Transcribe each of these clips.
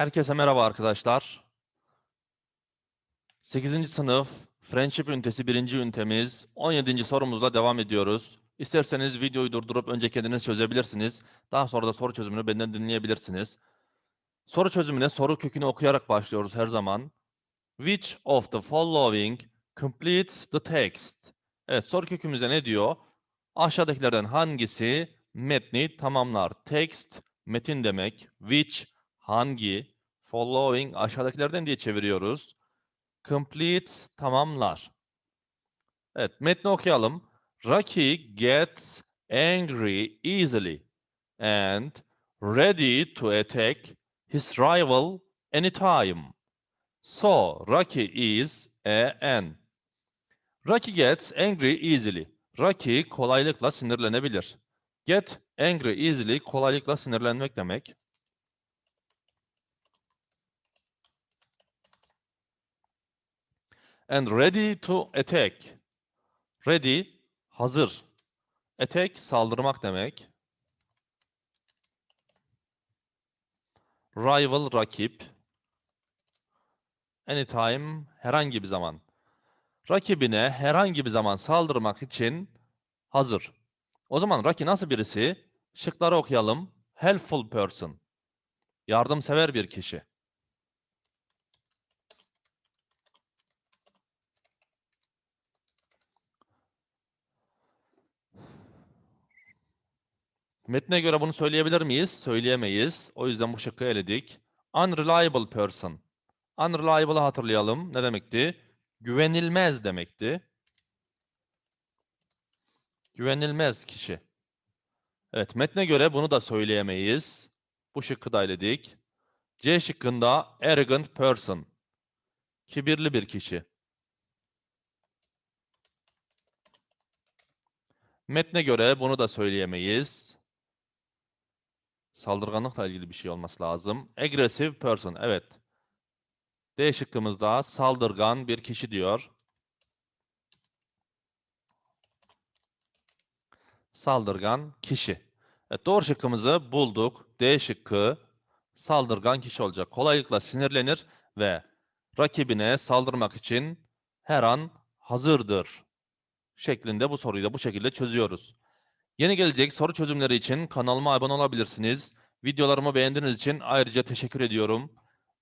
Herkese merhaba arkadaşlar. 8. sınıf Friendship ünitesi 1. ünitemiz 17. sorumuzla devam ediyoruz. İsterseniz videoyu durdurup önce kendiniz çözebilirsiniz. Daha sonra da soru çözümünü benden dinleyebilirsiniz. Soru çözümüne soru kökünü okuyarak başlıyoruz her zaman. Which of the following completes the text? Evet soru kökümüzde ne diyor? Aşağıdakilerden hangisi metni tamamlar? Text metin demek. Which hangi? Following aşağıdakilerden diye çeviriyoruz. Completes tamamlar. Evet metni okuyalım. Rocky gets angry easily and ready to attack his rival anytime. So Rocky is a N. Rocky gets angry easily. Rocky kolaylıkla sinirlenebilir. Get angry easily kolaylıkla sinirlenmek demek. And ready to attack. Ready hazır. Attack saldırmak demek. Rival rakip. Anytime herhangi bir zaman. Rakibine herhangi bir zaman saldırmak için hazır. O zaman Rocky nasıl birisi? Şıkları okuyalım. Helpful person. Yardımsever bir kişi. Metne göre bunu söyleyebilir miyiz? Söyleyemeyiz. O yüzden bu şıkkı eledik. Unreliable person. Unreliable'ı hatırlayalım. Ne demekti? Güvenilmez demekti. Güvenilmez kişi. Evet, metne göre bunu da söyleyemeyiz. Bu şıkkı da eledik. C şıkkında arrogant person. Kibirli bir kişi. Metne göre bunu da söyleyemeyiz. Saldırganlıkla ilgili bir şey olması lazım. Aggressive person. Evet. D şıkkımızda saldırgan bir kişi diyor. Saldırgan kişi. Evet, doğru şıkkımızı bulduk. D şıkkı saldırgan kişi olacak. Kolaylıkla sinirlenir ve rakibine saldırmak için her an hazırdır. Şeklinde bu soruyu da bu şekilde çözüyoruz. Yeni gelecek soru çözümleri için kanalıma abone olabilirsiniz. Videolarımı beğendiğiniz için ayrıca teşekkür ediyorum.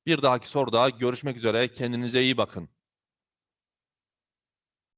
Bir dahaki soruda görüşmek üzere. Kendinize iyi bakın.